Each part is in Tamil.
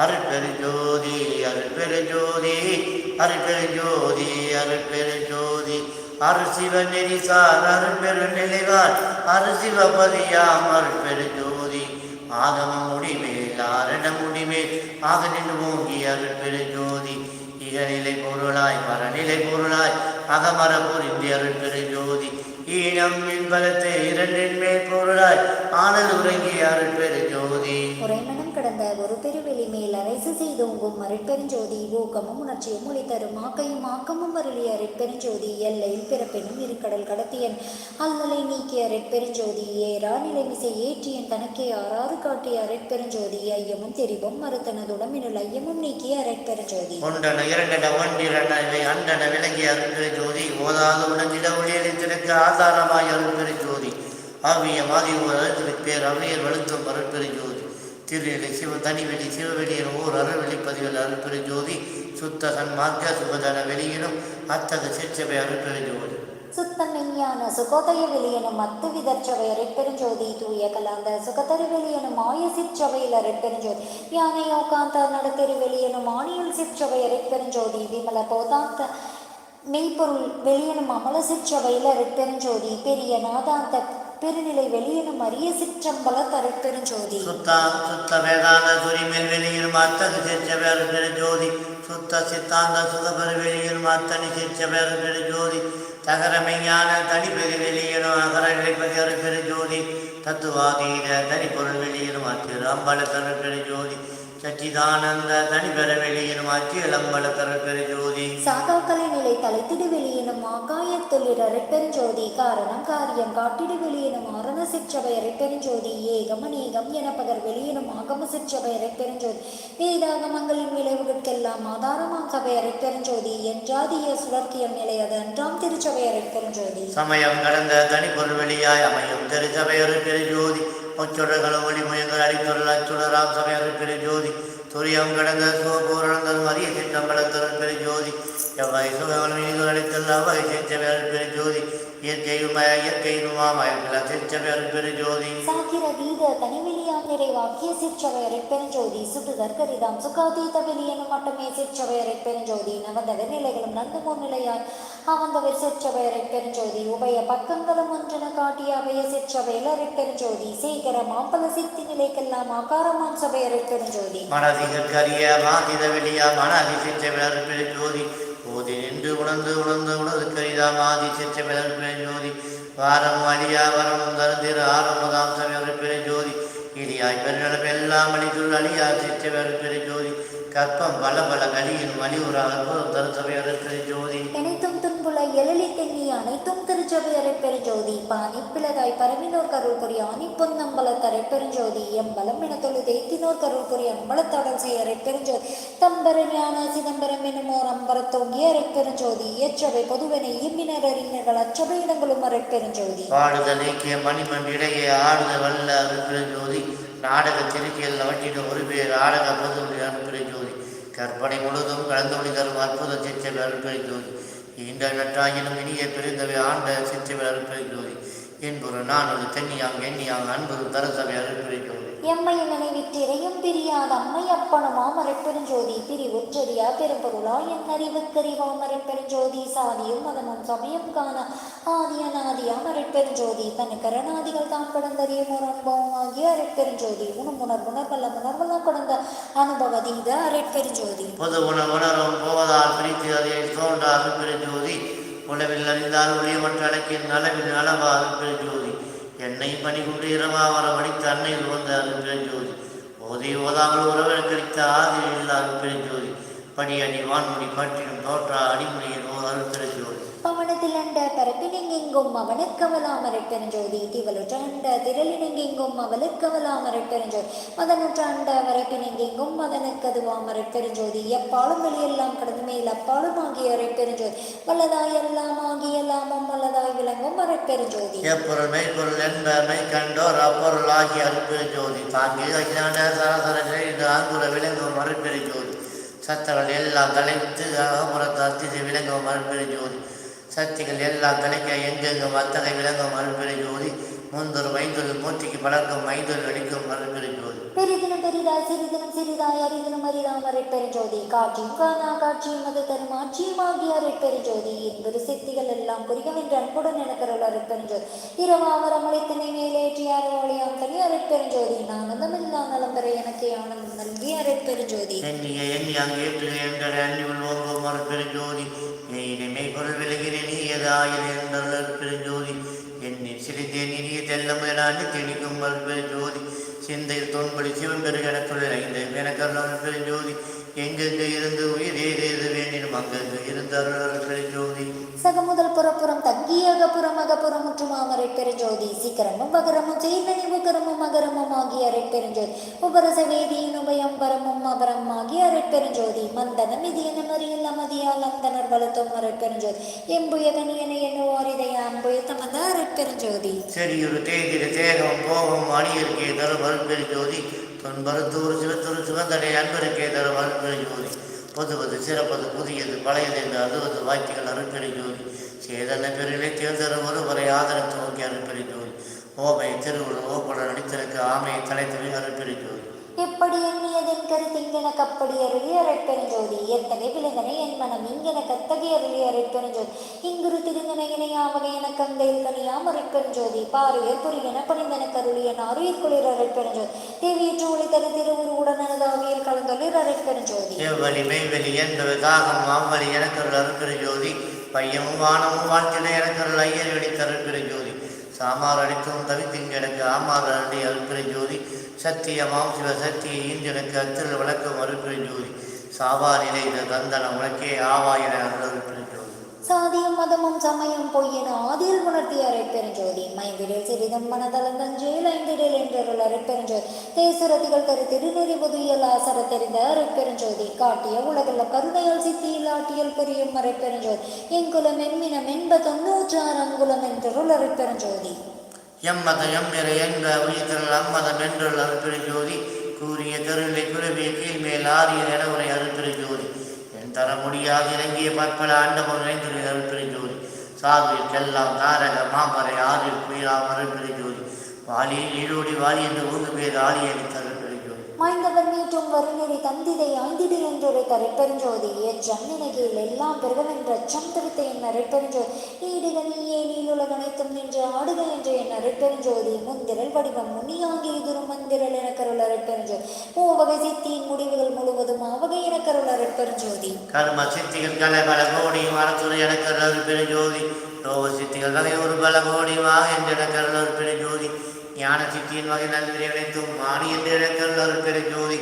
அருட்பெரு ஜோதி அருட்பெரு ஜோதி அருட்பெரு ஜோதி அருட்பெரு ஜோதி. அருசிவ நெறிசார் அருட்பெரு நிலைவார் அருசிவபதியாம் அருட்பெரு ஜோதி. ஆகம முடிமேல் ஆரண முடிமேல் ஆக நின்று ஓங்கி அருட்பெரு ஜோதி. இகநிலை பொருளாய் மரநிலை பொருளாய் அகமர புரிந்தி அருட்பெரு ஜோதி. ஈனம் என்பலத்தை இரண்டின் மேல் பொருளாய் ஆனது உறங்கி அருட்பெரு ஜோதி. உறைமனம் கடந்த ஒரு பெருவெளி அரசு செய்தோங்கும் அருட்பெருஞ்சோதி ஊக்கமும் உணர்ச்சியும் ஒளி தரும் ஆக்கையும் ஆக்கமும் அருளிய அருட்பெருஞ்சோதி எல்லையில் பிறப்பெனும் இருக்கடல் கடத்தியன். அல்லலை நீக்கிய அருட்பெருஞ்சோதி ஏறா நிலைமிசை ஏற்றியன். தனக்கே ஆறாறு காட்டிய அருட்பெருஞ்சோதி ஐயமும் தெரிவும் மறுத்தனதுடமினுள் ஐயமும் நீக்கிய அருட்பெருஞ்சோதி ஒன்றன இரண்டன ஒன்றிரண்ட இவை அண்டன விளங்கிய அருட்பெரு ஜோதி ஓதாது உடனிட ஒளியளித்திருக்க ஆதாரமாய் அருட்பெரு ஜோதி. ஆவிய மாதிரி ஓர் அருட்பேர் அவையர் வழுத்தும் அருட்பெரு திருநிலை சிவ தனிவெளி சிவவெளியின் ஓர் அருள்வெளிப்பதிவில் அருட்பெரு ஜோதி சுத்த சன்மார்க்க சுபதன வெளியிலும் அத்தகு சிற்சபை அருட்பெரு ஜோதி சுத்தம் சுகோதய வெளியனும் அத்து விதற்றவை அரைப்பெருஞ்சோதி தூய கலாந்த சுகதரு வெளியனும் ஆய சிற்றவையில் அரைப்பெருஞ்சோதி யானையோ காந்த நடத்தெரு வெளியனும் ஆணியல் சிற்றவை அரைப்பெருஞ்சோதி விமல போதாந்த மெய்ப்பொருள் வெளியனும் அமல சிற்றவையில் அரைப்பெருஞ்சோதி பெரிய நாதாந்த பெருநிலை வெளியெனும் அரிய சிற்றம்பல தரைப்பெருஞ்சோதி சுத்த சுத்த வேதாந்த குறிமேல் வெளியிலும் அத்தகு சிற்சபை அருட்பெரு ஜோதி சுத்த சித்தாந்த சுகபெரு வெளியிலும் அத்தனி சிற்சபை அருட்பெரு ஜோதி தகர மெய்ஞான தனிப்பெரு வெளியிலும் அகர நிலைப்பதி அருட்பெரு ஜோதி தத்துவாதீத தனிப்பொருள் வெளியிலும் அத்திரு அம்பல தருட்பெரு ஜோதி சச்சிதானந்த தனிப்பெற வெளியிலும் அச்சியல் அம்பல தருட்பெரு ஜோதி. சாகாக்கலை நிலை தலைத்திடு வெளியெனும் ஆகாயத்தொழில் அரைப்பெருஞ்சோதி காரணம் காரியம் காட்டிடு வெளியெனும் ஆரண சிற்றவை அரைப்பெருஞ்சோதி ஏகம் அநேகம் என பகர் வெளியெனும் ஆகம சிற்றவை அரைப்பெருஞ்சோதி வேதாகமங்களின் விளைவுகளுக்கெல்லாம் ஆதாரமாம் சபை அரைப்பெருஞ்சோதி என்றாதிய சுழற்கியம் நிலை அது அன்றாம் திருச்சபை அரைப்பெருஞ்சோதி சமயம் கடந்த தனிப்பொருள் வெளியாய் அமையும் திருச்சபை அருட்பெரு ஜோதி முச்சுடர்களும் ஒளிமுயங்கள் அடித்துள்ள அச்சுடராம் சபை பெரிய ஜோதி துரியம் கடந்த சிவபூரணங்களும் அரிய சித்தம் சிற்றம்பலத்தருள் பெரிய ஜோதி. எவ்வாய் சுகங்களும் இனிகள் அளித்துள்ள அவ்வகை சிற்றபை அருட்பெரு ஜோதி. இயற்கையும் இயற்கையினுமாமயங்கள சிற்றபை அருட்பெரு ஜோதி சாகிர கீத தனிவெளியாம் நிறைவாக்கிய சுகாதீத வெளியெனும் மட்டுமே நவந்தவர் நிலைகளும் நந்தமோர் நிலையாய் அவந்தவர் சிற்றவை அரைப்பெருஞ்சோதி உபய பக்கங்களும் ஒன்றென காட்டிய அபய சிற்றவையில் அரைப்பெருஞ்சோதி சேகர மாம்பல சித்தி நிலைக்கெல்லாம் ஆகாரமாம் சபை அரைப்பெருஞ்சோதி மனதிகற்கரிய மாதித வெளியா மனதி சிற்றபை அருட்பெரு ஜோதி நின்று உணர்ந்து உணர்ந்து உணர்ந்து கரிதா மாதி சிற்றபை பிழை ஜோதி. வாரம் அழியா வரம் தருந்திரு ஆரம்பதாம் சபை பிழை ஜோதி. இடியாய் பெருநடப்பு எல்லாம் அழித்துள் அழியா சிற்றபை பிழை ஜோதி. கற்பம் பல பல கலியின் வலியுற அற்புதம் தரு சபை பிழை ஜோதி. எழலி தென்னி அனைத்தும் திருச்சபை அரைப்பெருஞ்சோதி பாணி பிளதாய் பரவினோர் கருள் புரிய ஆணி பொன்னம்பல தரைப்பெருஞ்சோதி எம்பலம் என தொழு தேத்தினோர் கருள் புரிய அம்பலத்தடல் செய்ய அரைப்பெருஞ்சோதி தம்பர ஞான சிதம்பரம் எனுமோர் அம்பரத்தோங்கி அரைப்பெருஞ்சோதி இயற்றவை பொதுவனை இயம்பினர் அறிஞர்கள் அச்சபை இடங்களும் அரைப்பெருஞ்சோதி பாடுதல் நீக்கிய மணிமண்டிடையே ஆடுத வல்ல அருட்பெரு ஜோதி நாடக திருக்கியல் நவற்றின ஒரு பேர் ஆடக பொது அருட்பெரு ஜோதி கற்பனை முழுதும் கலந்து தரும் அற்புத சிற்றவை அருட்பெரு ஜோதி ஈண்ட நற்றாயினும் இனிய பெருந்தவை ஆண்ட சிற்றவை அருட்பெரு என்பொரு நான் ஒரு தென்னியாங் எண்ணியாங் அன்பு தரசபை அருட்பெரு எம்மை எம்மை நினைவிற்றிரையும் பிரியாத அம்மை அப்பனுமாம் அரைப்பெருஞ்சோதி பிரிவுற்றறியா பெரும்பொருளா? என் அறிவுக்கறிவாம் அரைப்பெருஞ்சோதி சாதியும் மதமும் சமயம் காண ஆதியநாதியாம் அரைப்பெருஞ்சோதி தன் கரணாதிகள் தான் கடந்தறியும் ஒரு அனுபவம் ஆகிய அரைப்பெருஞ்சோதி உணம் உணர்வுணர்வல்ல உணர்வெல்லாம் கடந்த அனுபவதீத அரைப்பெருஞ்சோதி பொது உணர் உணரும் போவதால் பிரித்து அதை தோன்ற அருட்பெரு ஜோதி உணவில் அறிந்தால் ஒளியமற்ற அடக்கின் நலவில் அளவாக பெருஞ்சோதி. ஜோதி பணி கொண்டு இரவாவரம் அடித்த அன்னையில் வந்த அருட்பெரு ஜோதி. ஓதி ஓதாமல் உறவெடுக்கடித்த ஆதியில் இல்ல அருட்பெரு ஜோதி. படியடி வான்மொழி பற்றினும் தோற்றா அடிமுடியின் ஓ அருட்பெரு பவனத்தில் அண்ட பரப்பினெங்கெங்கும் அவனுக்கவலாம் அரைப்பெருஞ்சோதி திவலுற்றாண்ட திரளினெங்கெங்கும் அவளுக்கவலாம் அரைப்பெருஞ்சோதி மதனுற்றாண்ட வரப்பினெங்கெங்கும் மதனுக்கதுவாம் அரைப்பெருஞ்சோதி எப்பாலும் வெளியெல்லாம் கடந்து மேல் அப்பாலும் ஆகிய அரைப்பெருஞ்சோதி வல்லதாய் எல்லாம் ஆகிய எல்லாமும் வல்லதாய் விளங்கும் அரைப்பெருஞ்சோதி எப்பொருள் மெய்ப்பொருள் என்ப மெய் கண்டோர் அப்பொருள் ஆகிய அருட்பெரு ஜோதி தாங்கி அகிலாண்ட சராசர செய்து ஆங்குற விளங்கும் அருட்பெரு ஜோதி சத்தங்கள் எல்லாம் தலைத்து அகமுறத்து அத்திசை விளங்கும் அருட்பெரு ஜோதி சக்திகள் எல்லாம் தலைக்க எங்கெங்கும் அத்தகை விளங்கும் அருட்பெரு ஜோதி முந்தொரு மைந்தொரு மூர்த்திக்கு பழக்கம் மைந்தொரு அடிக்கும் அருட்பெரு ஜோதி. பெரிதினும் பெரிதாய் சிறிதினும் சிறிதாய் அரிதினும் அரிதாம் அரைப்பெருஞ்சோதி காட்சியும் காணா காட்சியும் அது தரும் ஆட்சியும் ஆகிய அரைப்பெருஞ்சோதி என்பது சித்திகள் எல்லாம் புரிகவென்று அன்புடன் எனக்கருள் அரைப்பெருஞ்சோதி இரவாவரம் அளித்தனை மேலேற்றி அறவாளியாம் தனி அரைப்பெருஞ்சோதி ஆனந்தமில்லா நலம் பெற எனக்கே ஆனந்தம் நல்கி அரைப்பெருஞ்சோதி எண்ணிய எண்ணி அங்கேற்று என்ற அன்னியுள் ஓங்கும் மறுபெருஞ்சோதி மெய்யினை மெய்பொருள் விலகின நீயதாயில் என்றல் பெருஞ்சோதி எண்ணி சிறிதேன் இனிய தெல்லம் என அண்ணி திணிக்கும் மறுபெருஞ்சோதி பெருஞ்சோதி எங்கெங்கு இருந்து உயிர் ஏதேது வேண்டினும் அங்கெங்கு இருந்து அருள் பெருஞ்சோதி. சகமுதல் புறப்புறம் தங்கி அகப்புறம் அகப்புறம் முற்றுமாம் அரைப்பெருஞ்சோதி சீக்கிரமும் பகரமும் செய்தனி உகரமும் அகரமும் ஆகிய அரைப்பெருஞ்சோதி உபரச வேதியின் உபயம் பரமும் அபரம் ஆகிய அரைப்பெருஞ்சோதி மந்தனம் இது என மறியல் அமதியால் அந்தனர் வலுத்தும் அரைப்பெருஞ்சோதி எம்புய கனியனை என்னுவார் இதை அம்புய தமத அரைப்பெருஞ்சோதி செடியுறு தேகிற தேகம் போகம் அணியருக்கே தரு மறுபெருஞ்சோதி தொன்பருத்தூர் சிவத்தூர் சிவந்தடை அன்பருக்கே தரு ஜோதி பொதுவது சிறப்பது புதியது பழையது என்று அறுபது வாய்ப்புகள் ஜோதி சேதன பெருளை தேர்தல் ஒருவரை ஆதரத்து நோக்கி ஜோதி ஓமை திருவுடன் ஓப்புடன் நடித்திருக்க ஆமையை தலைத்தவை ஜோதி எப்படி எண்ணியதென் கருத்திங்கென கப்படி அருளி அரைப்பெருஞ்சோதி எத்தனை விழுதனை என் மனம் இங்கென கத்தகை அருளி அரைப்பெருஞ்சோதி இங்குரு திருங்கனையினை ஆவகை கங்கையில் கனியாம் அருட்பெருஞ்சோதி பாரியர் புரியன பணிந்தன கருளிய நாரியர் குளிர் அருட்பெருஞ்சோதி தேவியற்று ஒளி தரு திருவுரு உடனதாவியல் கலந்தொழிர் அரைப்பெருஞ்சோதி செவ்வழி மெய்வெளி என்பது தாகம் மாவழி எனக்கருள் அருட்பெருஞ்சோதி பையமும் வானமும் வாழ்க்கையில எனக்கருள் ஐயர் வெடி தருட்பெருஞ்சோதி சாமார் அடித்தும் தவித்திங்கெனக்கு ஆமார் அருளி அருட்பெருஞ்சோதி சத்தியமாம் சிவ சக்தியை ஈஞ்செனக்கு அத்திரு விளக்கம் அருட்பெருஞ்சோதி சாவாரிலே இந்த தந்தன உனக்கே ஆவாயின அருள் அருட்பெருஞ்சோதி சாதியும் மதமும் சமயம் பொய்யென ஆதியில் உணர்த்திய அரைப்பெருஞ்சோதி மைந்திடில் சிறிதும் மனதளந்தஞ்சேல் ஐந்திடில் என்றொருள் அரைப்பெருஞ்சோதி தேசுரதிகள் தரு திருநெறி புதுயல் ஆசர தெரிந்த அரைப்பெருஞ்சோதி காட்டிய உலகில் கருணையால் சித்தியில் ஆட்டியல் புரியும் அரைப்பெருஞ்சோதி எங்குலம் எம்மினம் என்ப தொன்னூற்றாறு அங்குலம் என்றொருள் அரைப்பெருஞ்சோதி எம்மத எம்மிற என்ப உயிர்த்தல் அம்மதம் என்றுள் அருட்பெருஞ்சோதி. கூறிய கருளை குருவிய கீழ்மேல் ஆரியர் என அருட்பெருஞ்சோதி. என் தர முடியாது இறங்கிய பற்பல ஆண்டமும் நிறைந்துள்ள அருட்பெருஞ்சோதி செல்லாம் தாரக மாமரை ஆறில் குயிலாம் அருட்பெருஞ்சோதி வாலியில் ஈரோடி வாலி என்று ஊங்கு பேர் ஆலி அருட்பெருஞ்சோதி மாய்ந்தவர் மீட்டும் வருநெறி தந்திதை ஆய்ந்திடு என்றொரு கரைப்பெருஞ்சோதி எச்சன்னினைகள் எல்லாம் பிறகவென்ற அச்சம் என் அரைப்பெருஞ்சோதி ஈடுகளில் ஏனில் உலகனைத்தும் நின்று ஆடுக என்ற என் அரைப்பெருஞ்சோதி முந்திரல் வடிவம் முனியாங்கி எதிரும் மந்திரல் எனக்கருள் அரைப்பெருஞ்சோதி மூவகை சித்தியின் முடிவுகள் முழுவதும் ஆவகை எனக்கருள் அரைப்பெருஞ்சோதி கர்ம சித்திகள் கலை பல கோடியும் அரசுரை எனக்கு அருள் பெருஞ்சோதி லோக சித்திகள் கலை ஒரு பல கோடியுமாக என்ற எனக்கு அருள் ஜோதி ஞான சித்தியின் வகை நல்விரை அனைத்தும் மாணி என்று எனக்கு அருள்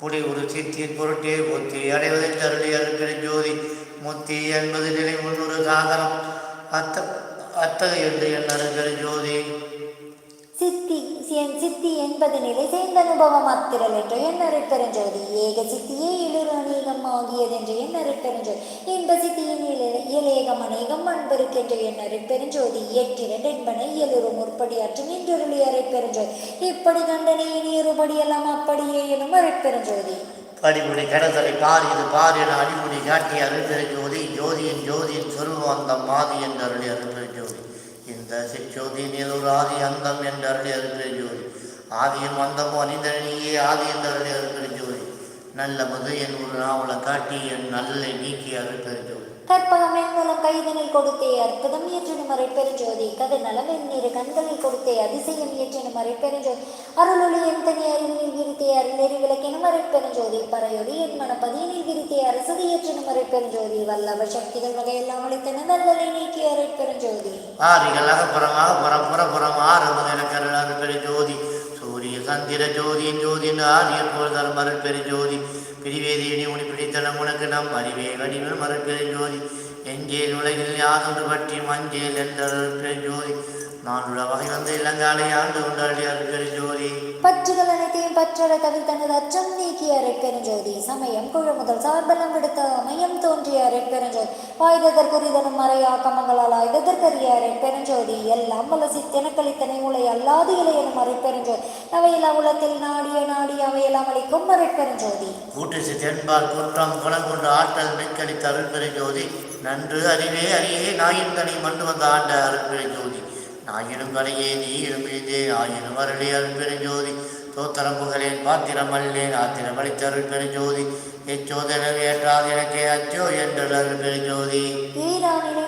புடி ஒரு சித்தியின் பொருட்டே முத்தி அடைவதை தருளி அருள் பெருஞ்சோதி முத்தி என்பது நிலை முன்னூறு சாகரம். அத்த அத்தகு என்று என் அருள் பெருஞ்சோதி சித்தி என் சித்தி என்பது நிலை சேர்ந்த அனுபவம் அத்திரல் என்ற என் அரைப்பெருஞ்சோதி ஏக சித்தியே இழுறு அநேகம் ஆகியது என்ற என் அரைப்பெருஞ்சோதி இன்ப சித்தியின் இல- இயலேகம் அநேகம் அன்பருக்கென்ற என் அரைப்பெருஞ்சோதி எட்டிரண்டு என்பனை இயலுறு முற்படியாற்றும் இன்றொருளி அரைப்பெருஞ்சோதி இப்படி கண்டனை இனியொருபடி எல்லாம் அப்படியே எனும் அரைப்பெருஞ்சோதி படிமுடி கடத்தலை பாரியது பாரியன அடிமுடி காட்டிய அருள்பெருஞ்சோதி. ஜோதியின் ஜோதியின் சொருவம் அந்தம் மாதி என்று அருளி அருள்பெருஞ்சோதி இந்த சிற்றோதியின் ஒரு ஆதி அந்தம் என்று அருளி அருள்பெருஞ்சோதி ஆதியும் அந்தமும் அணிந்தனியே ஆதி என்று அருளி அருள்பெருஞ்சோதி நல்ல மது என் ஒரு நாவலை காட்டி என் நல்லை நீக்கி அருள்பெருஞ்சோதி கற்பகம் என்மூலம் கைதனில் கொடுத்தே அற்புதம் இயற்றினும் மறைப்பெருஞ்சோதி கதை நலம் எண்ணிரு கண்களில் கொடுத்தே அதிசயம் இயற்றினும் மறைப்பெருஞ்சோதி அருளொளி என் தனி அறிவினில் விரித்தே அருளெறி விளக்கினும் மறைப்பெருஞ்சோதி பறையொளி என் மனப்பதியினில் விரித்தே அரசதி இயற்றினும் மறைப்பெருஞ்சோதி வல்லவ சக்திகள் வகையெல்லாம் அளித்தன நல்லலை நீக்கி அரைப்பெருஞ்சோதி ஆரிகள் அகப்புறமாக புறம் புறப்புறம் ஆறு முதல கருள் அருள்பெருஞ்சோதி சூரிய சந்திர ஜோதியின் ஜோதியின் ஆரியர் போல் தரும் அருள்பெருஞ்சோதி பிரிவேதியினி உனி பிடித்தனம் உனக்கு நம் அறிவே வடிவம் அருள்பெருஞ்சோதி எஞ்சேல் உலகில் யாதொன்று பற்றி மஞ்சேல் என்ற அருள்பெருஞ்சோதி நானுள்ள வகை வந்த இளங்காலை ஆண்டு கொண்டாடி அருள்பெருஞ்சோதி பற்றுகள் அனைத்தையும் பற்றற தவிர்த்தனது அச்சம் நீக்கிய அரைப்பெருஞ்சோதி சமயம் குழு முதல் சார்பலம் விடுத்த அமயம் தோன்றிய அரைப்பெருஞ்சோதி வாய்ததற் குறிதனும் மறையாக்கமங்களால் ஆய்ததற்கரிய அரைப்பெருஞ்சோதி எல்லாம் வல்ல சித்தனக்களித்தனை உலை அல்லாது இளையனும் அரைப்பெருஞ்சோதி அவையெல்லாம் உலத்தில் நாடிய நாடி அவையெல்லாம் அளிக்கும் அரைப்பெருஞ்சோதி கூட்டு தென்பால் குற்றம் குணம் கொண்டு ஆற்றல் மிக்களித்த அருள்பெருஞ்சோதி நன்று அறிவே அறியே நாயின் தனி மண்டு வந்த ஆண்ட அருள்பெருஞ்சோதி ஆயினும் கடையே நீ இருமிழ்ந்தே ஆயினும் அருளே பெருஞ்சோதி. தோத்திரம் புகழேன் பாத்திரம் அல்லேன் ஆத்திரம் அளித்தருள் பெருஞ்சோதி. எச்சோதனம் ஏற்றாது எனக்கே அச்சோ என்றருள் பெருஜோதி ஈரானிலை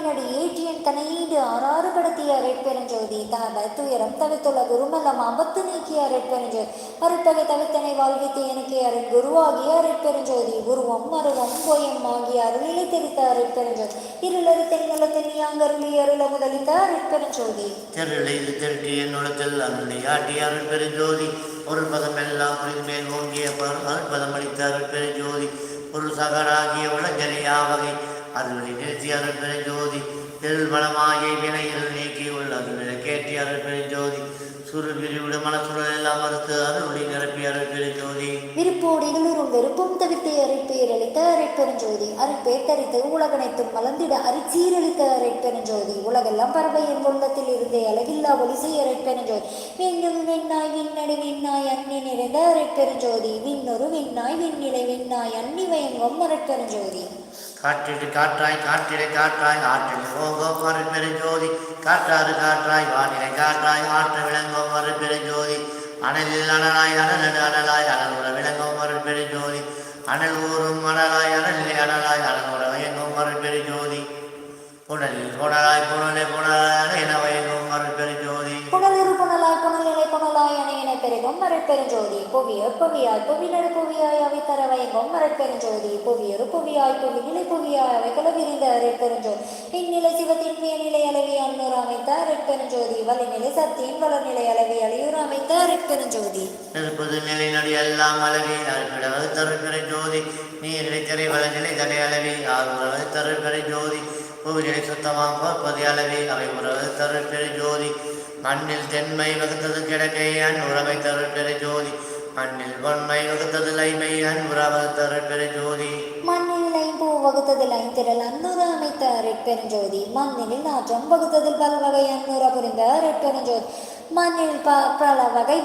தனையீடு ஆறாறு கடத்திய ரெட்பெருஞ்சோதி தாப துயரம் தவித்துள்ள குருமல்லம் அபத்து நீக்கிய ரெட்பெருஞ்சோதி அருட்பகை தவித்தனை வாழ்வித்து எனக்கு அருள் குருவாகிய ரெட்பெருஞ்சோதி உருவம் மருவம் போயம் ஆகிய அருளிலை தெரித்த ரெட்பெருஞ்சோதி இருளறு தென்னலத்தில் நீயாங்கருளி அருள முதலித்த ரெட்பெருஞ்சோதி தெருளை திருட்டி திரட்டி என்னுடத்தில் அருளை ஆட்டி அருட்பெருஞ்சோதி ஒரு பதம் எல்லாம் மேல் ஓங்கிய அருள் பதம் அளித்த அருட்பெருஞ்சோதி ஒரு சகராகிய உலகலியா வகை அருளை நிறுத்தி அருட்பெருஞ்சோதி பெருஜோதி இருள் வினைகள் வினையில் நீக்கி உள்ளது கேட்டி அருள் பெருஜோதி சுருள் விரிவிடு மனசுழல் எல்லாம் மறுத்து அருளை நிரப்பி அருள் பெருஞ்சோதி விருப்போடு இகழுறும் வெறுப்பும் தவிர்த்து அரைப்பேரளித்த அரைப்பெருஞ்சோதி அருப்பேத்தரித்து உலகனைத்தும் மலர்ந்திட அரிச்சீரழித்த அரைப்பெருஞ்சோதி உலகெல்லாம் பறவை என் உள்ளத்தில் இருந்தே அழகில்லா ஒளி செய்ய அரைப்பெருஞ்சோதி விண்ணும் விண்ணாய் விண்ணடு விண்ணாய் அன்னி நிறைந்த அரைப்பெருஞ்சோதி விண்ணொரு விண்ணாய் விண்ணிலை விண்ணாய் அன்னி வயங்கும் அரைப்பெருஞ்சோதி காற்றிட்டு காற்றாய் காற்றிடை காற்றாய் ஆற்றில் ஓங்கும் அருள் பெருஜோதி காற்றாறு காற்றாய் வானிலை காற்றாய் ஆற்ற விளங்கும் மறு பெருஞ்சோதி. அனலில் அனலாய் அனலடு அனலாய் அனலுற விளங்கும் மறு பெருஞ்சோதி. அனல் ஊரும் அனலாய் அனலில் அனலாய் அனலுற வயங்கும் மறு பெருஞ்சோதி. புனலில் புனலாய் புனலை புனலாய் அனைன பெருகும் மரப்பெருஞ்சோதி புவியர் புவியாய் புவிநடு புவியாய் அவை தர வயங்கும் மரப்பெருஞ்சோதி புவியரு புவியாய் புவிநிலை புவியாய் அவை குல விரிந்த அரைப்பெருஞ்சோதி இந்நிலை சிவத்தின் நிலை அளவி அன்னூர் அமைத்த அரைப்பெருஞ்சோதி வலிநிலை சத்தியின் வளர்நிலை அளவி அழியூர் அமைத்த அரைப்பெருஞ்சோதி நெருப்பது நிலை நடி எல்லாம் அளவி அருப்பிட வகுத்தருள் ஜோதி நீர் திரை வளநிலை தடை அளவி ஆறுற வகுத்தருள் பெரு ஜோதி புவிநிலை சுத்தமாக போற்பது அளவி அவை உறவு தருள் ஜோதி மண்ணில் தென்மை வகுத்தது கிடக்கை உறவை தருட்பெரு ஜோதி. மண்ணில் பொன்மை வகுத்தது லைமையான் உறவை உறவு ஜோதி. மண்ணில் ஐம்பூ வகுத்ததில் ஐந்திரல் அன்னூறு அமைத்த அரைப்பெருஞ்சோதி மண்ணில் நாற்றம் வகுத்ததில் பல்வகை அன்னுற புரிந்த அரைப்பெருஞ்சோதி மண்ணில் ப பல வகை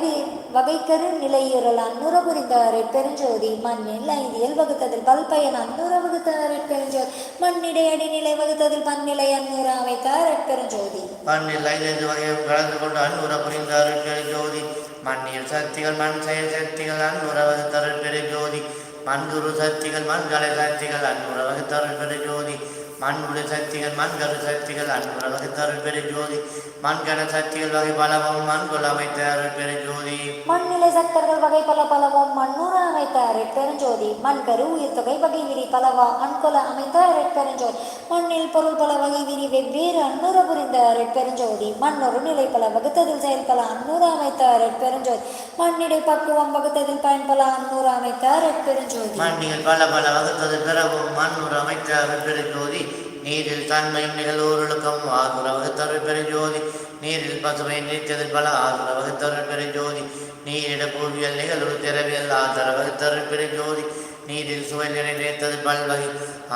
வகைக்கரு நிலையுறல் அன்னூற புரிந்த அரைப்பெருஞ்சோதி மண்ணில் ஐந்தியல் வகுத்ததில் பல்பயன் அன்னூற வகுத்தாரை பெருஞ்சோதி மண்ணிடை அடிநிலை வகுத்ததில் பன்னிலை அன்னூற அமைத்தார் பெருஞ்சோதி. மண்ணில் ஐந்து வகையும் கலந்து கொண்டு அன்புற புரிந்த பெருஞ்சோதி மண்ணியல் ஜோதி சக்திகள் மண் செயல் சக்திகள் அன்புற வகுத்தருள் பெருஞ்சோதி மண்குரு சக்திகள் மண்கலை சக்திகள் அன்புற வகுத்தருள் பெருஞ்சோதி மண்புல சக்திகள் மண்கரு சக்திகள் அன்புற தருள் பெரு ஜோதி மண்கண சக்திகள் வகை பலவும் மண்குள் அமைத்த அருள் பெரு ஜோதி மண்ணிலை சக்தர்கள் வகை பல பலவும் மண்ணூற அமைத்த அரைப்பெருஞ்சோதி மண்கரு உயிர் தொகை வகை விரி பலவா அன்கொல அமைத்த அரைப்பெருஞ்சோதி மண்ணில் பொருள் பல வகை விரி வெவ்வேறு அன்னூற புரிந்த அரைப்பெருஞ்சோதி மண்ணொரு நிலை பல வகுத்ததில் செயல்பல பல அன்னூற அமைத்த பெருஞ்சோதி. மண்ணிடை பக்குவம் வகுத்ததில் பயன்பல பல அன்னூற அமைத்த பெருஞ்சோதி. மண்ணில் பல பல வகுத்தது பிறவும் மண்ணூர் அமைத்த அருள் பெரு ஜோதி நீரில் தன்மையும் நிகழ்வுகளுக்கும் ஆகுற வகுத்தருள் பெருஞ்சோதி. ஜோதி நீரில் பசுமை நீத்ததில் பல ஆகுற வகுத்தருள் பெருஞ்சோதி. ஜோதி நீரிட பூவியல் நிகழ்வு திறவியல் ஆதர வகுத்தருள் பெருஞ்சோதி. ஜோதி நீரில் சுவை நிறைந்தது பல்வகை.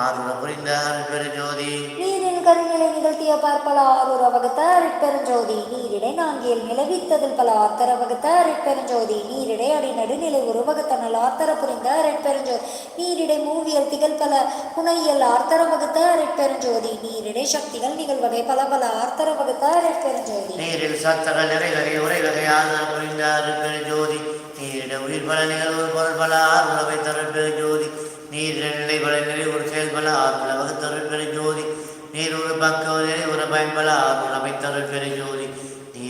ஆறுற புரிந்த அருள் பெரு ஜோதி நீரின் கருநிலை நிகழ்த்திய பார்ப்பல ஆரூர வகுத்த அரைப்பெருஞ்சோதி நீரிடை நான்கியல் நிலவித்ததில் பல ஆத்தர வகுத்த அரைப்பெருஞ்சோதி நீரிடை அடிநடு நிலை ஒரு வகுத்த நல் ஆத்தர புரிந்த அரைப்பெருஞ்சோதி நீரிடை மூவியல் திகழ் பல புனையல் ஆர்த்தர வகுத்த அரைப்பெருஞ்சோதி நீரிடை சக்திகள் நிகழ்வகை பல பல ஆர்த்தர வகுத்த அரைப்பெருஞ்சோதி நீரில் சத்தகள் நிறை வகை உரை வகை ஆதர புரிந்த நீரிட உயிர் பல நிகழ்வு பொருள் பல ஆறுலவை தருள் ஜோதி. நீர் நிலை பல நிலை ஒரு செயல் பல ஆறுல வகுத்தருள் ஜோதி. நீர் ஒரு பக்க நிலை ஒரு பயன்பல ஆறுலவை தருள் பெரு ஜோதி.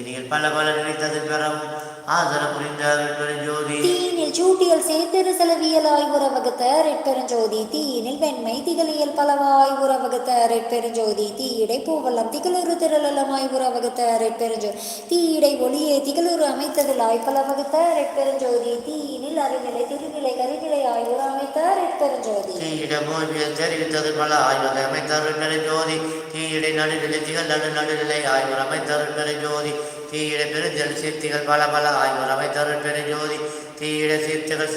நீர் பல பல நினைத்தது பெறவும். ஆதர புரிந்த அருள் பெரு ஜோதி. தீயினில் சூட்டியல் சேர்த்தெரு செலவியலாய் உறவகுத்த ரெட்பெருஞ்சோதி தீயினில் வெண்மை திகழியல் பலவ உறவகுத்த ரெட்பெருஞ்சோதி தீயிடை பூவல்லம் திகழுறு திரளலமாய் உறவகுத்த ரெட்பெருஞ்சோதி தீயிடை ஒளியே திகழுறு அமைத்ததில் பல ரெட்பெருஞ்சோதி தீயினில் அருநிலை திருநிலை கருநிலை ஆய்வுற அமைத்த ரெட்பெருஞ்சோதி. தீயிட மூவியல் தெரிவித்தது பல ஆய்வகை அமைத்த பெரு ஜோதி தீயிடை நடுநிலை திகழ் நடு நடுநிலை ஆய்வுற அமைத்த ரெட்பெருஞ்சோதி ஜோதி தீயிட பெருந்தல் சித்திகள் பல பல ஆய்வுற அமைத்த ரெட்பெருஞ்சோதி ஜோதி தீயிட சித்துகள்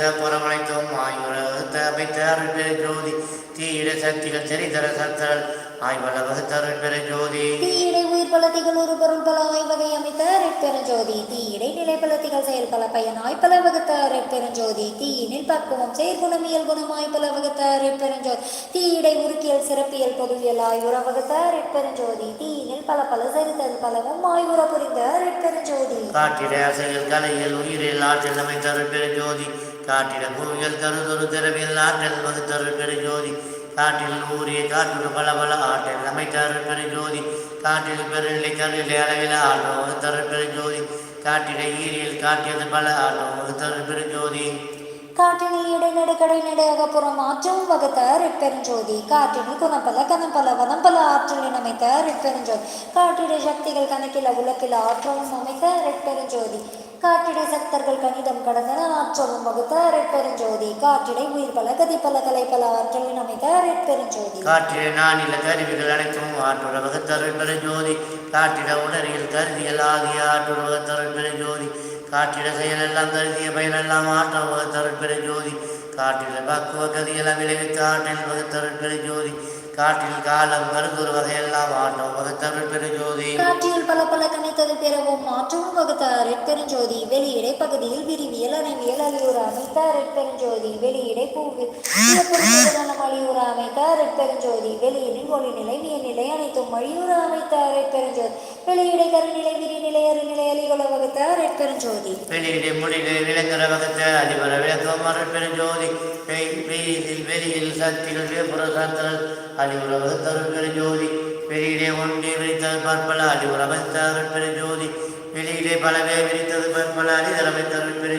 அமைத்த அருட்பெரு ஜோதி. தீயிட சக்திகள் ஆய்வல வகுத்த அருட்பெரு ஜோதி. தீயிடை உயிர் பலத்திகள் ஒரு பொருள் பல ஆய்வகை அமைத்த ரெட்பெருஞ்சோதி தீயிடை நிலை பலத்திகள் செயல் பல பயனாய் பல வகுத்த ரெட்பெருஞ்சோதி தீயினில் பக்குவம் செயற்குணமியல் குணமாய் பல வகுத்த ரெட்பெருஞ்சோதி தீயிடை உருக்கியல் சிறப்பியல் பொதுவியல் ஆய்வுற வகுத்த ரெட்பெருஞ்சோதி தீயினில் பல பல சரித்தல் பலவும் ஆய்வுற புரிந்த ரெட்பெருஞ்சோதி காட்டிட அசைகள் கலையில் உயிரில் ஆற்றல் அமைத்த அருட்பெரு ஜோதி. காட்டிட பூவியல் கருதொரு திறவியல் ஆற்றல் வகுத்த அருட்பெரு ஜோதி. காட்டில் ஊரிய காட்டுடு பல பல ஆற்றில் அமைத்தாரு அருட்பெரு ஜோதி. காட்டில் பெருநிலை கருநிலை அளவில் ஆட்டம் வகுத்த அருட்பெரு ஜோதி. காட்டிட ஈரியில் காட்டியது பல ஆட்டம் வகுத்த அருட்பெரு ஜோதி காற்றினில் இடைநடு கடைநடு அகப்புறம் ஆற்றும் வகுத்த ரெட்பெருஞ்சோதி காட்டினி குணப்பல கனப்பல வனப்பல ஆற்றலின் அமைத்த ரெட்பெருஞ்சோதி காட்டிட சக்திகள் கணக்கில உலக்கில ஆற்றவும் அமைத்த ரெட்பெருஞ்சோதி காற்றிடை சக்தர்கள் கணிதம் கடந்தன. ஆற்றலும் வகுத்த அரைப்பெருஞ்சோதி காற்றிடை உயிர் பல கதி பல கலை பல ஆற்றலின் அமைத்த ரெட்பெருஞ்சோதி காற்றிட நானில கருவிகள் அனைத்தும் ஆற்றுற வகுத்த அரைப்பெருஞ்சோதி ஜோதி காற்றிட உணரியல் கருதியல் ஆகிய ஆற்றுற வகுத்த அரைப்பெருஞ்சோதி ஜோதி காற்றிட செயலெல்லாம் கருதிய பயனெல்லாம் ஆற்ற வகுத்தருள் பெரு ஜோதி காற்றிட பக்குவ கதியெல்லாம் விளைவித்த ஆற்றில் வகுத்தருள் பெரு ஜோதி காற்றில் காலம் கருதுற வகையெல்லாம் ஆட்டம் வகுத்தருள் பெரு ஜோதி காற்றில் பல பல கணித்தது பெறவும் மாற்றவும் வகுத்த ரெட்பெருஞ்சோதி வெளியிடை பகுதியில் விரிவியல் அணைவியல் அழிவுற அமைத்த ரெட்பெருஞ்சோதி வெளியிடை பூவில் நலம் அழிவுற அமைத்த ரெட்பெருஞ்சோதி வெளியினில் ஒளிநிலை நீர்நிலை அனைத்தும் அழிவுற அமைத்த ரெட்பெருஞ்சோதி வெளியிடை கருநிலை விரிநிலை அருநிலை அலிகுல வகுத்த ரெட்பெருஞ்சோதி வெளியிட முடிவு விளங்குற வகுத்த அதிபர விளக்கம் வெயிலில் வெளியில் சக்திகள் வேப்புற சத்தல் தரும் வகுத்தருள் வெளியிலே ஒன்றே விரித்தது பற்பல அழிவுற தரும் அருள் வெளியிலே பலவே விரித்தது பற்பல அழிதர தரும் பெரு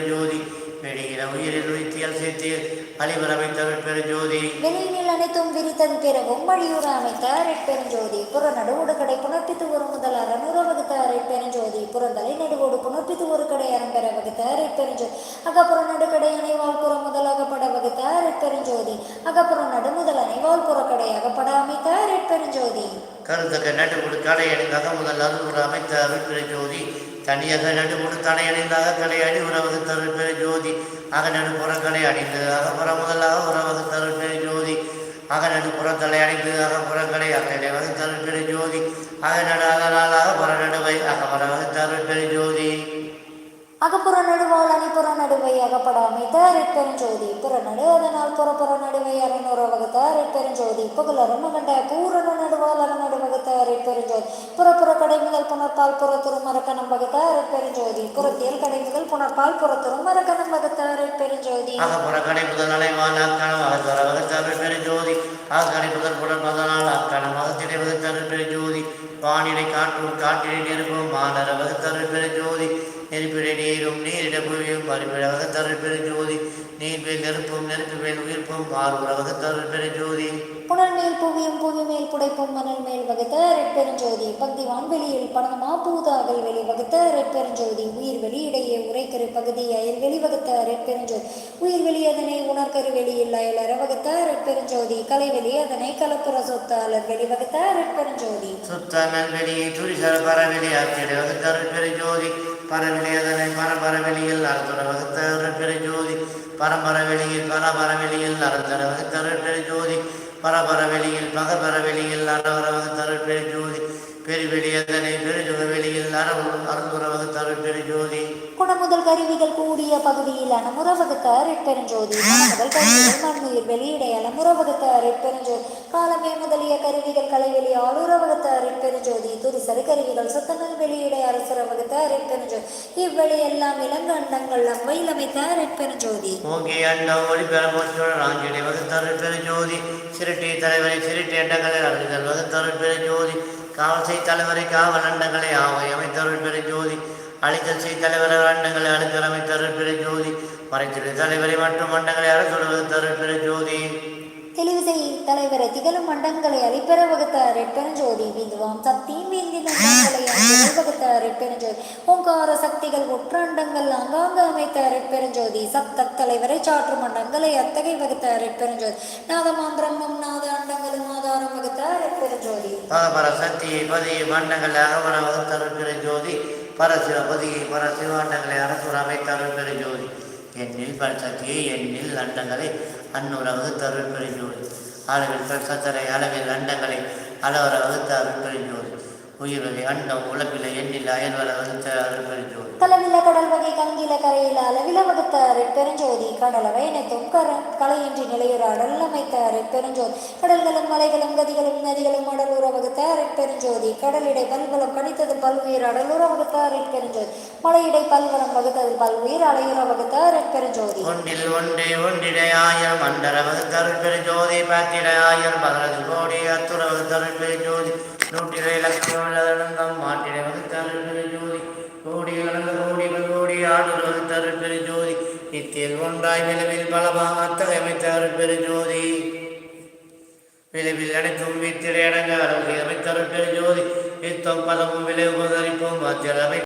உயிர்த்தியல் சேர்த்து அழிவுற வைத்தருள் பெரு ஜோதி வெளியினில் அனைத்தும் விரித்தது பிறகும் வழியுற அமைத்த ரெட்பெருஞ்சோதி புறநடு உடுக்கடை புணர்ப்பித்து ஒரு முதல் அறநூறு வகுத்த ரெட்பெருஞ்சோதி புறந்தலை நடுவோடு புணர்ப்பித்து ஒரு கடை அறம்பெற வகுத்த ரெட்பெருஞ்சோதி அகப்புற நடுக்கடை அணைவால் புற முதல் அகப்பட வகுத்த ரெட்பெருஞ்சோதி அகப்புற நடு முதல் அணைவால் புறக்கடை அகப்பட அமைத்த ரெட்பெருஞ்சோதி கருத்தக்க நடுமுடு கடையணிந்தாக முதல் அருள் அமைத்த அருள் பெரு ஜோதி தனியாக நடுமுடு தடையணிந்தாக கடை அடி உறவு தருள் பெரு ஜோதி. அகநடு புறக்கடை அணிந்து அகப்புற முதலாக உறவது தருள் பெரு ஜோதி. அகநடு புறத்தலை அணிந்து அகப்புறங்களை அகடை வகுத்தருள் பெரு ஜோதி. அகநடு அகலாலாக புறநடுவை அகமர வகுத்தருள் பெரு ஜோதி. அகப்புற நடுவால் அணிப்புற நடுவை அகப்படாமை தாரிப்பெருஞ்சோதி புறநடு அதனால் புறப்புற நடுவை அறநூறு வகுத்த ரெட்பெருஞ்சோதி புகழரும் மகண்ட பூரண நடுவால் அறநடு வகுத்த புறப்புற கடை முதல் புணர்பால் புறத்துறும் மரக்கணம் வகுத்த ரெட்பெருஞ்சோதி புறத்தியல் கடை முதல் புணர்பால் புறத்துறும் மரக்கணம் வகுத்த ரெட்பெருஞ்சோதி அகப்புற கடை முதல் அலைவான் அக்கணம் அகத்தர வகுத்தருள் பெரு ஜோதி முதல் புடன் அக்கணம் அகத்திடை வகுத்தருள் பெரு வானிலை காற்றும் காட்டினை நெருங்கும் மாநர வகுத்தருள் பெரு நெருப்பிடை நீரும் நீரிட புவியும் மறுபிட வகுத்தருள் பெரு ஜோதி நீர்மேல் நெருப்பும் நெருப்பு மேல் உயிர்ப்பும் மாறுபட வகுத்தருள் பெரு ஜோதி புனல் மேல் புவியும் புவி மேல் புடைப்பும் மணல் மேல் வகுத்த ரெட்பெருஞ்சோதி பக்திவான் வெளியில் பணமா பூதாகல் வெளி வகுத்த ரெட்பெருஞ்சோதி உயிர் வெளி இடையே உரைக்கரு பகுதி அயல் வெளி வகுத்த ரெட்பெருஞ்சோதி உயிர் வெளி அதனை உணர்கரு வெளியில் அயலற வகுத்த ரெட்பெருஞ்சோதி கலை வெளி அதனை கலப்புற சொத்த அலர் வெளி வகுத்த ரெட்பெருஞ்சோதி சுத்த நல்வெளியை துரிசர பரவெளி ஆக்கிட வகுத்தருள் பெரு ஜோதி பரபரவெளியில் அறுத்தர வகுத்தருள் ஜோதி. பரம்பரவெளியில் பரபரவெளியில் அறுத்தர வகுத்தருள் ஜோதி. பரபரவெளியில் பகபரவெளியில் அறவர வகுத்தருள் பெரு ஜோதி. பெருவெளியதனை பெருஜுக வெளியில் அறவுறும் அருந்துற வகுத்தருள் பெரு ஜோதி. குணமுதல் கருவிகள் கூடிய பகுதியில் அனமுற வகுத்த ரெட்பெருஞ்சோதி கருவிகள் மண்ணுயிர் வெளியிடை அலமுற வகுத்த ரெட்பெருஞ்சோதி காலமே முதலிய கருவிகள் கலைவெளி ஆளுற வகுத்த ரெட்பெருஞ்சோதி துரிசரு கருவிகள் சுத்தநல் வெளியிடை அரசுர வகுத்த ரெட்பெருஞ்சோதி இவ்வழி எல்லாம் இளங்கண்டங்கள் அம்மையில் அமைத்த ரெட்பெருஞ்சோதி ஓகே அண்டம் ஒளி பெற போற்றுற ராங்கிடை வகுத்தருள் பெரு ஜோதி சிறுட்டி தலைவரை சிறுட்டி அண்டங்களை அறிதல் வகுத்தருள் பெரு ஜோதி தலைவரை காவல் அண்டங்களை ஆவை அமைத்தருள் பெரு ஜோதி அழித்தல் செய் தலைவரை அண்டங்களை அழித்தல் அமைத்தருள் பெரு ஜோதி. மறைத்திரு தலைவரை மற்றும் அண்டங்களை அரசுடன் வகுத்தருள் பெரு ஜோதி. தெளிவு செய் தலைவரை திகழும் மண்டங்களை அளிப்பெற வகுத்த ரெட்பெருஞ்சோதி விந்துவாம் சக்தியும் வேந்தி நண்டங்களை அங்கே வகுத்த ரெட்பெருஞ்சோதி ஓங்கார சக்திகள் ஒற்றண்டங்கள் அங்காங்க அமைத்த ரெட்பெருஞ்சோதி சத்த தலைவரை சாற்று மண்டங்களை அத்தகை வகுத்த ரெட்பெருஞ்சோதி நாதமாம் பிரம்மம் நாத அண்டங்களும் ஆதாரம் வகுத்த ரெட்பெருஞ்சோதி பரபர சக்தியை பதியை மண்டங்களை அகவர வகுத்தருள் பெரு ஜோதி. பரசிவ பொதியை பரசிவாண்டங்களை அரசுர் அமைத்தருள் பெரு ஜோதி என்னில் பரிசக்தியை எண்ணில் அண்டங்களை அன்னுறவு தருட்பெரு பெருஞ்சோதி. அளவில் சத்தரை அளவில் அண்டங்களை அளவர வகுத்த பெருஞ்சோதி. உயிர்வகை அண்டம் உழப்பில எண்ணில் அயல்வர வகுத்த அருட்பெரு ஜோதி களவில கடல் வகை கங்கில கரையில அளவில வகுத்த பெருஞ்சோதி கடலவை கர கலையின்றி நிலையுற அடல் அமைத்த பெருஞ்சோதி. கடல்களும் மலைகளும் கதிகளும் நதிகளும் அடலுற வகுத்த பெருஞ்சோதி. கடலிடை பல்வலம் கணித்தது பல்வுயிர் அடலுற வகுத்த பெருஞ்சோதி. மலையிடை பல்வலம் வகுத்தது பல்வுயிர் அலையுற வகுத்த பெருஞ்சோதி. ஒன்றில் ஒன்றே ஒன்றிடை ஆயிரம் அண்டர வகுத்தருட்பெரு ஜோதி பத்திர ஆயிரம் பதினது கோடி அத்துற வகுத்தருட்பெரு ஜோதி நூற்றிரை லட்சம் உள்ளதனங்கம் மாட்டிடை பெரு ஜோதி கோடி கலந்த கோடி கோடி ஆடல் ஆடுற பெரு ஜோதி நித்தியில் ஒன்றாய் விளைவில் பலமாக அத்தகையமைத்த பெரு ஜோதி விளைவில் அனைத்தும் வித்திரை அடங்க அரசு அமைத்தருட்பெரு ஜோதி யுத்தம் பதமும் விளைவு பதறிப்போம் அமை